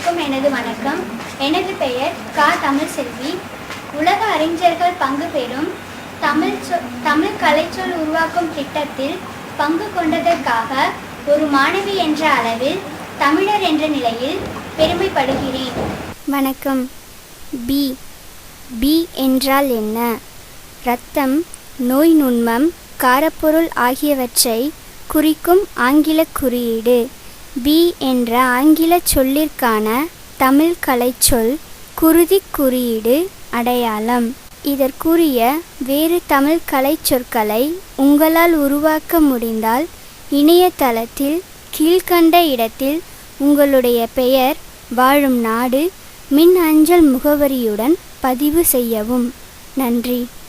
அனைவருக்கும் எனது வணக்கம். எனது பெயர் கா. தமிழ்செல்வி. உலக அறிஞர்கள் பங்கு பெறும் தமிழ் தமிழ் கலைச்சொல் உருவாக்கும் திட்டத்தில் பங்கு கொண்டதற்காக ஒரு மாணவி என்ற அளவில் தமிழர் என்ற நிலையில் பெருமைப்படுகிறேன். வணக்கம். பி. பி என்றால் என்ன? ரத்தம் நோய் நுண்மம் காரப்பொருள் ஆகியவற்றை குறிக்கும் ஆங்கில குறியீடு. பி என்ற ஆங்கில சொல்லிற்கான தமிழ் கலைச்சொல் குருதி குறியீடு அடையாளம். இதற்குரிய வேறு தமிழ் கலைச்சொற்களை உங்களால் உருவாக்க முடிந்தால் இணையதளத்தில் கீழ்க்கண்ட இடத்தில் உங்களுடைய பெயர் வாழும் நாடு மின் அஞ்சல் முகவரியுடன் பதிவு செய்யவும். நன்றி.